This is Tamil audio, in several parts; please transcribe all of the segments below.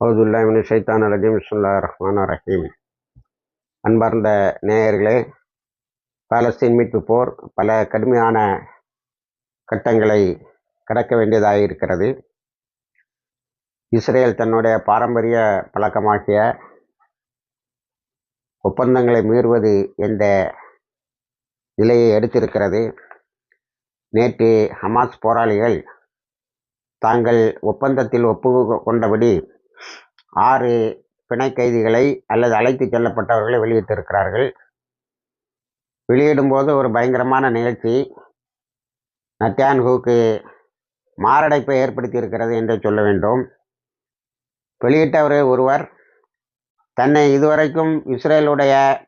அவுதுல்லாமின் சைத்தான் அலஜிம் சுல்லா ரஹ்மான் ரஹீம். அன்பார்ந்த நேயர்களே பாலஸ்தீன் மீட்பு போர் பல கடுமையான கட்டங்களை கடக்க வேண்டியதாக இருக்கிறது. இஸ்ரேல் தன்னுடைய பாரம்பரிய பழக்கமாகிய ஒப்பந்தங்களை மீறுவது என்ற நிலையை எடுத்திருக்கிறது. நேற்று ஹமாஸ் போராளிகள் தாங்கள் ஒப்பந்தத்தில் ஒப்பு கொண்டபடி ஆறு பிணை கைதிகளை அல்லது அழைத்து செல்லப்பட்டவர்களை வெளியிட்டிருக்கிறார்கள். வெளியிடும்போது ஒரு பயங்கரமான நிகழ்ச்சி. நத்தியான்ஹூக்கு மாரடைப்பை ஏற்படுத்தி இருக்கிறது என்று சொல்ல வேண்டும். வெளியிட்டவர் ஒருவர் தன்னை இதுவரைக்கும் இஸ்ரேலுடைய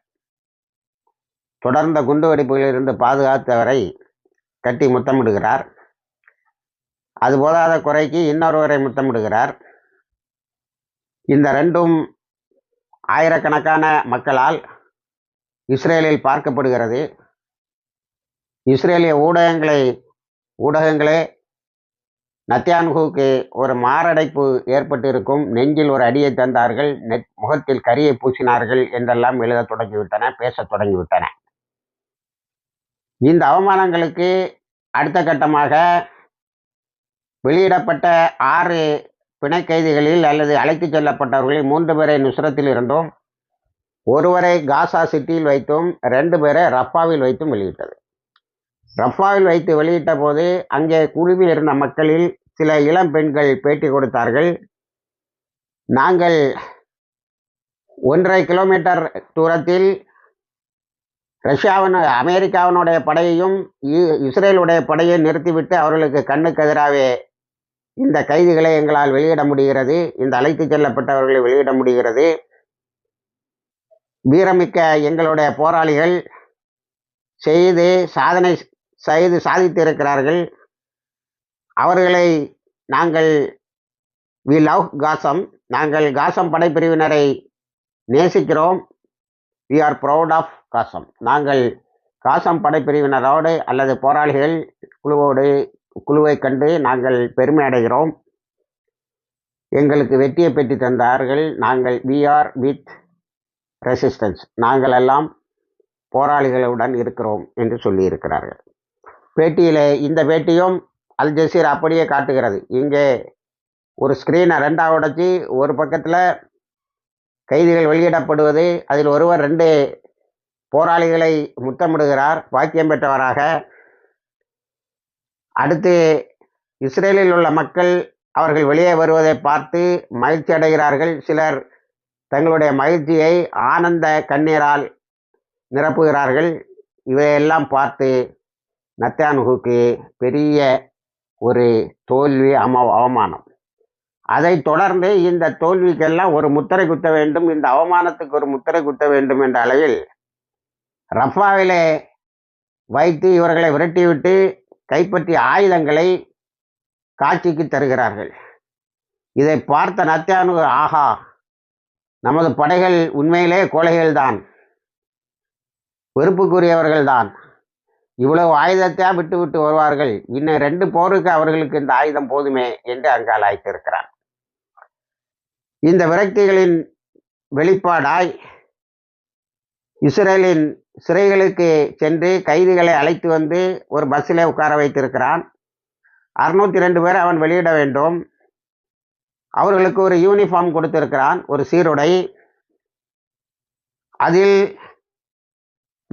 தொடர்ந்த குண்டுவெடிப்புகளிலிருந்து பாதுகாத்தவரை கட்டி முத்தமிடுகிறார். அது போதாத குறைக்கு இன்னொருவரை முத்தமிடுகிறார். இந்த ரெண்டும் ஆயிரக்கணக்கான மக்களால் இஸ்ரேலில் பார்க்கப்படுகிறது. இஸ்ரேலிய ஊடகங்களை ஊடகங்களே நத்தியான்குவுக்கு ஒரு மாரடைப்பு ஏற்பட்டிருக்கும். நெஞ்சில் ஒரு அடியை தந்தார்கள் நெத் முகத்தில் கரியை பூசினார்கள் என்றெல்லாம் எழுத தொடங்கிவிட்டன பேசத் தொடங்கிவிட்டன. இந்த அவமானங்களுக்கு அடுத்த கட்டமாக வெளியிடப்பட்ட ஆறு பிணை கைதிகளில் அல்லது அழைத்துச் செல்லப்பட்டவர்களில் மூன்று பேரை நுஸ்ரத்தில் இருந்தும். ஒருவரை காசா சிட்டியில் வைத்தும் ரெண்டு பேரை ரஃபாவில் வைத்தும் வெளியிட்டது. ரஃபாவில் வைத்து வெளியிட்ட போது அங்கே குழுவில் இருந்த மக்களில் சில இளம் பெண்கள் பேட்டி கொடுத்தார்கள். நாங்கள் ஒன்றரை கிலோமீட்டர் தூரத்தில் ரஷ்யாவின் அமெரிக்காவினுடைய படையையும் இஸ்ரேலுடைய படையை நிறுத்திவிட்டு அவர்களுக்கு கண்ணுக்கு எதிராகவே இந்த கைதிகளை எங்களால் வெளியிட முடிகிறது இந்த அழைத்து செல்லப்பட்டவர்களை வெளியிட முடிகிறது. வீரமிக்க எங்களுடைய போராளிகள் செய்து சாதனை செய்து சாதித்திருக்கிறார்கள். அவர்களை நாங்கள் வி லவ் காசம் நாங்கள் காசம் படைப்பிரிவினரை நேசிக்கிறோம். We are proud of Kasam நாங்கள் காசம் படைப்பிரிவினரோடு அல்லது போராளிகள் குழுவோடு குழுவை கண்டு நாங்கள் பெருமை அடைகிறோம் எங்களுக்கு வெற்றியை பெற்று தந்தார்கள் நாங்கள் வி ஆர் வித் ரெசிஸ்டன்ஸ் நாங்கள் எல்லாம் போராளிகளுடன் இருக்கிறோம் என்று சொல்லியிருக்கிறார்கள். பேட்டியில் இந்த பேட்டியும் அல் ஜசீர் அப்படியே காட்டுகிறது. இங்கே ஒரு ஸ்க்ரீனை ரெண்டாக உடச்சி ஒரு பக்கத்தில் கைதிகள் வெளியிடப்படுவது அதில் ஒருவர் ரெண்டு போராளிகளை முத்தமிடுகிறார். பாக்கியம் பெற்றவராக அடுத்து இஸ்ரேலில் உள்ள மக்கள் அவர்கள் வெளியே வருவதை பார்த்து மகிழ்ச்சி அடைகிறார்கள். சிலர் தங்களுடைய மகிழ்ச்சியை ஆனந்த கண்ணீரால் நிரப்புகிறார்கள். இவையெல்லாம் பார்த்து நத்தியானுகுக்கு பெரிய ஒரு தோல்வி அம அவமானம். அதை தொடர்ந்து இந்த தோல்விக்கெல்லாம் ஒரு முத்திரை குத்த வேண்டும் இந்த அவமானத்துக்கு ஒரு முத்திரை குத்த வேண்டும் என்ற அளவில் ரஃபாவிலே வைத்து இவர்களை விரட்டிவிட்டு கைப்பற்றிய ஆயுதங்களை காட்சிக்கு தருகிறார்கள். இதை பார்த்த நத்தியானு ஆஹா நமது படைகள் உண்மையிலே கொலைகள்தான் வெறுப்புக்குரியவர்கள்தான். இவ்வளவு ஆயுதத்தையா விட்டு விட்டு வருவார்கள்? இன்னும் ரெண்டு போருக்கு அவர்களுக்கு இந்த ஆயுதம் போதுமே என்று அங்கால் அழைத்திருக்கிறார் இந்த விரக்திகளின் வெளிப்பாடாய் இஸ்ரேலின் சிறைகளுக்கு சென்று கைதிகளை அழைத்து வந்து ஒரு பஸ்ஸில் உட்கார வைத்திருக்கிறான். அறுநூத்தி ரெண்டு பேர் அவன் வெளியிட வேண்டும். அவர்களுக்கு ஒரு யூனிஃபார்ம் கொடுத்திருக்கிறான் ஒரு சீருடை. அதில்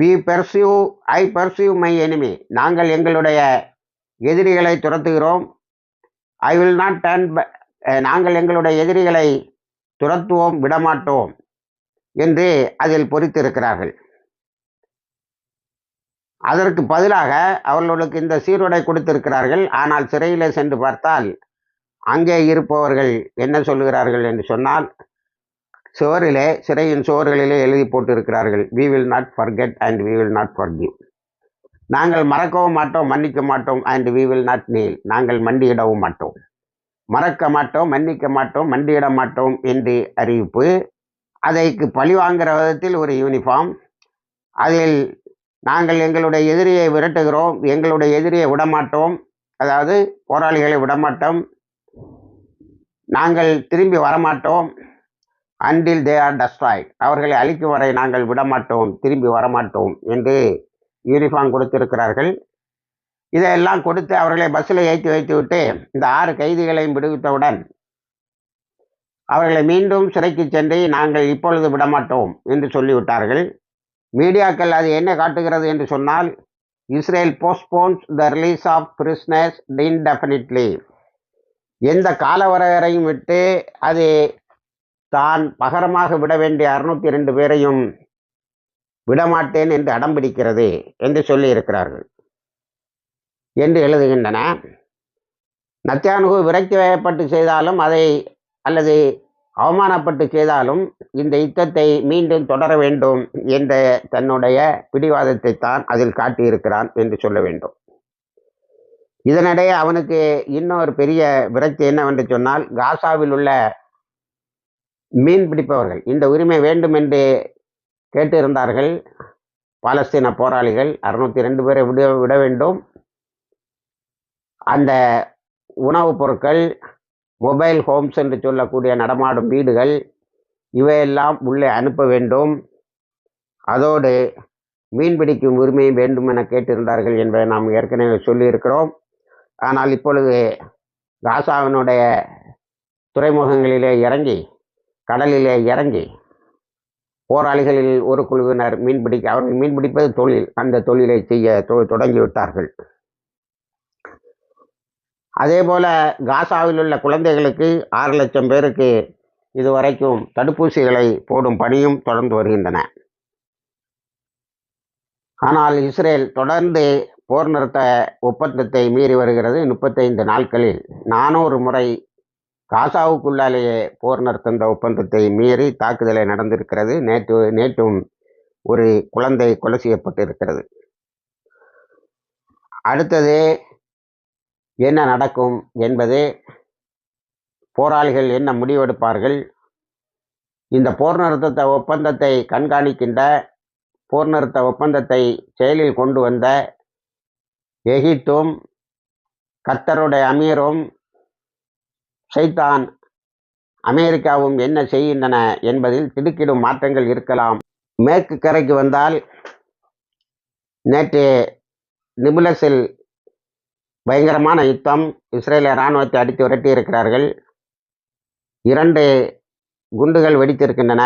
we pursue I pursue my enemy நாங்கள் எங்களுடைய எதிரிகளை துரத்துகிறோம். ஐ வில் நாட் டர்ன் நாங்கள் எங்களுடைய எதிரிகளை துரத்துவோம் விடமாட்டோம். என்று அதில் பொறித்திருக்கிறார்கள். அதற்கு பதிலாக அவர்களுக்கு இந்த சீருடை கொடுத்திருக்கிறார்கள். ஆனால் சிறையில் சென்று பார்த்தால் அங்கே இருப்பவர்கள் என்ன சொல்லுகிறார்கள் என்று சொன்னால் சுவரிலே சிறையின் சுவர்களிலே எழுதி போட்டிருக்கிறார்கள். We will not forget and we will not forgive நாங்கள் மறக்கவும் மாட்டோம் மன்னிக்க மாட்டோம் and we will not kneel நாங்கள் மண்டியிடவும் மாட்டோம். மறக்க மாட்டோம் மன்னிக்க மாட்டோம் மண்டியிட மாட்டோம் என்று அறிவிப்பு அதைக்கு பழி வாங்குகிற விதத்தில் ஒரு யூனிஃபார்ம் அதில் நாங்கள் எங்களுடைய எதிரியை விரட்டுகிறோம். எங்களுடைய எதிரியை விடமாட்டோம். அதாவது போராளிகளை விடமாட்டோம். நாங்கள் திரும்பி வரமாட்டோம். அன்டில் தே ஆர் டஸ்ட்ராய்ட் அவர்களை அழிக்கும் வரை நாங்கள் விடமாட்டோம். திரும்பி வரமாட்டோம் என்று யூனிஃபார்ம் கொடுத்திருக்கிறார்கள். இதையெல்லாம் கொடுத்து அவர்களை பஸ்ஸில் ஏற்றி வைத்து விட்டு இந்த ஆறு கைதிகளையும் விடுவித்தவுடன் அவர்களை மீண்டும் சிறைக்கு சென்று நாங்கள் இப்பொழுது விடமாட்டோம் என்று சொல்லிவிட்டார்கள். மீடியாக்கள் அது என்ன காட்டுகிறது என்று சொன்னால் Israel postpones the release of prisoners indefinitely எந்த காலவரையறையும் விட்டு அது தான் பகரமாக விட வேண்டிய அறுநூத்தி ரெண்டு பேரையும் விடமாட்டேன் என்று அடம்பிடிக்கிறது என்று சொல்லியிருக்கிறார்கள் என்று எழுதுகின்றன. நத்தியானுகு விரக்தி வயப்பட்டு செய்தாலும் அதை அல்லது அவமானப்பட்டு செய்தாலும் இந்த யுத்தத்தை மீண்டும் தொடர வேண்டும் என்ற தன்னுடைய பிடிவாதத்தை தான் அதில் காட்டியிருக்கிறான் என்று சொல்ல வேண்டும். இதனிடையே அவனுக்கு இன்னொரு பெரிய விரக்தி என்னவென்று சொன்னால் காசாவில் உள்ள மீன் பிடிப்பவர்கள் இந்த உரிமை வேண்டும் என்று கேட்டிருந்தார்கள் பாலஸ்தீன போராளிகள் அறுநூத்தி ரெண்டு பேரை விட விட வேண்டும். அந்த உணவுப் பொருட்கள் மொபைல் ஹோம்ஸ் என்று சொல்லக்கூடிய நடமாடும் வீடுகள் இவையெல்லாம் உள்ளே அனுப்ப வேண்டும். அதோடு மீன் பிடிக்கும் உரிமை வேண்டும் என கேட்டிருந்தார்கள் என்பதை நாம் ஏற்கனவே சொல்லியிருக்கிறோம். ஆனால் இப்பொழுது காசாவினுடைய துறைமுகங்களிலே இறங்கி கடலிலே இறங்கி போராளிகளில் ஒரு குழுவினர் மீன்பிடிக்க அவர்கள் மீன்பிடிப்பது தொழில் அந்த தொழிலை செய்ய தொடங்கிவிட்டார்கள். அதே போல் காசாவில் உள்ள குழந்தைகளுக்கு ஆறு லட்சம் பேருக்கு இதுவரைக்கும் தடுப்பூசிகளை போடும் பணியும் தொடர்ந்து வருகின்றன. ஆனால் இஸ்ரேல் தொடர்ந்து போர் நிறுத்த ஒப்பந்தத்தை மீறி வருகிறது. முப்பத்தைந்து நாட்களில் நானூறு முறை காசாவுக்குள்ளாலேயே போர் நிறுத்த ஒப்பந்தத்தை மீறி தாக்குதலை நடந்திருக்கிறது. நேற்று நேற்றும் ஒரு குழந்தை கொலை செய்யப்பட்டிருக்கிறது. அடுத்தது என்ன நடக்கும் என்பது போராளிகள் என்ன முடிவெடுப்பார்கள்? இந்த போர் நிறுத்த ஒப்பந்தத்தை கண்காணிக்கின்ற போர் நிறுத்த ஒப்பந்தத்தை செயலில் கொண்டு வந்த எகிப்தும் கத்தருடைய அமீரும் சைத்தான் அமெரிக்காவும் என்ன செய்கின்றன என்பதில் திடுக்கிடும் மாற்றங்கள் இருக்கலாம். மேற்கு கரைக்கு வந்தால் நேற்று நிபுலஸில் பயங்கரமான யுத்தம். இஸ்ரேலிய இராணுவத்தை அடித்து விரட்டி இருக்கிறார்கள். இரண்டு குண்டுகள் வெடித்திருக்கின்றன.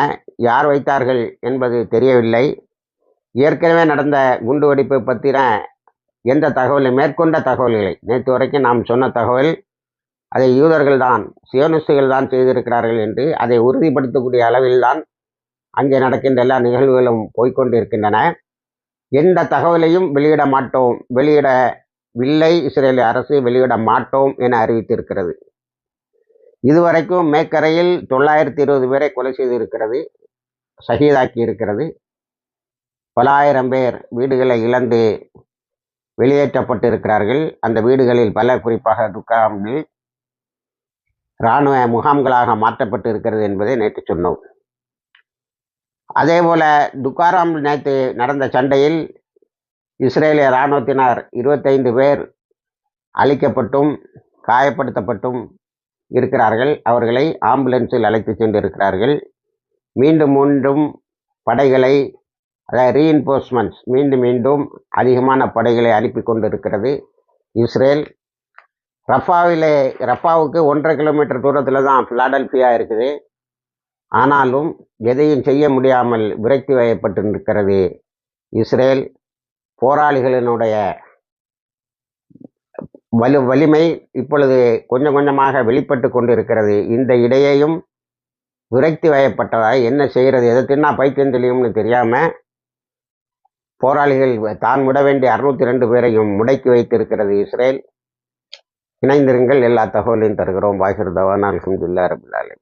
யார் வைத்தார்கள் என்பது தெரியவில்லை. ஏற்கனவே நடந்த குண்டு வெடிப்பை பற்றின எந்த தகவலை மேற்கொண்ட தகவல்களை நேற்று வரைக்கும் நாம் சொன்ன தகவல் அதை யூதர்கள் தான் சியோனிஸ்டுகள் தான் செய்திருக்கிறார்கள் என்று அதை உறுதிப்படுத்தக்கூடிய அளவில் தான் அங்கே நடக்கின்ற எல்லா நிகழ்வுகளும் போய்கொண்டிருக்கின்றன எந்த தகவலையும் வெளியிட மாட்டோம். வெளியிட வில்லை இஸ்ரேல் அரசு வெளியிட மாட்டோம் என அறிவித்திருக்கிறது. இதுவரைக்கும் மேக்கரையில் தொள்ளாயிரத்தி இருபது பேரை கொலை செய்திருக்கிறது சகிதாக்கி இருக்கிறது. பல ஆயிரம் பேர் வீடுகளை இழந்து வெளியேற்றப்பட்டிருக்கிறார்கள். அந்த வீடுகளில் பல குறிப்பாக துக்காமில் இராணுவ முகாம்களாக மாற்றப்பட்டு இருக்கிறது என்பதை நேற்று சொன்னோம். அதே போல துக்காராம் நேற்று நடந்த சண்டையில் இஸ்ரேலிய இராணுவத்தினர் இருபத்தைந்து பேர் அழிக்கப்பட்டும் காயப்படுத்தப்பட்டும் இருக்கிறார்கள். அவர்களை ஆம்புலன்ஸில் அழைத்து சென்றிருக்கிறார்கள். மீண்டும் மீண்டும் படைகளை அதாவது ரீஎன்ஃபோர்ஸ்மெண்ட்ஸ் மீண்டும் மீண்டும் அதிகமான படைகளை அனுப்பி கொண்டிருக்கிறது இஸ்ரேல். ரஃபாவிலே ரஃபாவுக்கு ஒன்றரை கிலோமீட்டர் தூரத்தில் தான் ஃபிலாடல்ஃபியா இருக்குது. ஆனாலும் எதையும் செய்ய முடியாமல் விரக்தி வயப்பட்டு இஸ்ரேல். போராளிகளினுடைய வலு வலிமை இப்பொழுது கொஞ்சம் கொஞ்சமாக வெளிப்பட்டு கொண்டிருக்கிறது. இந்த இடையையும் விரக்தி வயப்பட்டதாக என்ன செய்கிறது எதை தின்னா பைத்தியம் தெரியும்னு தெரியாமல் போராளிகள் தான் விட வேண்டிய அறுநூத்தி ரெண்டு பேரையும் முடக்கி வைத்திருக்கிறது இஸ்ரேல். இணைந்திருங்கள் எல்லா தகவலையும் தருகிறோம். வாகிர் தவான் அலமதுல்லா ரபுல்லாலே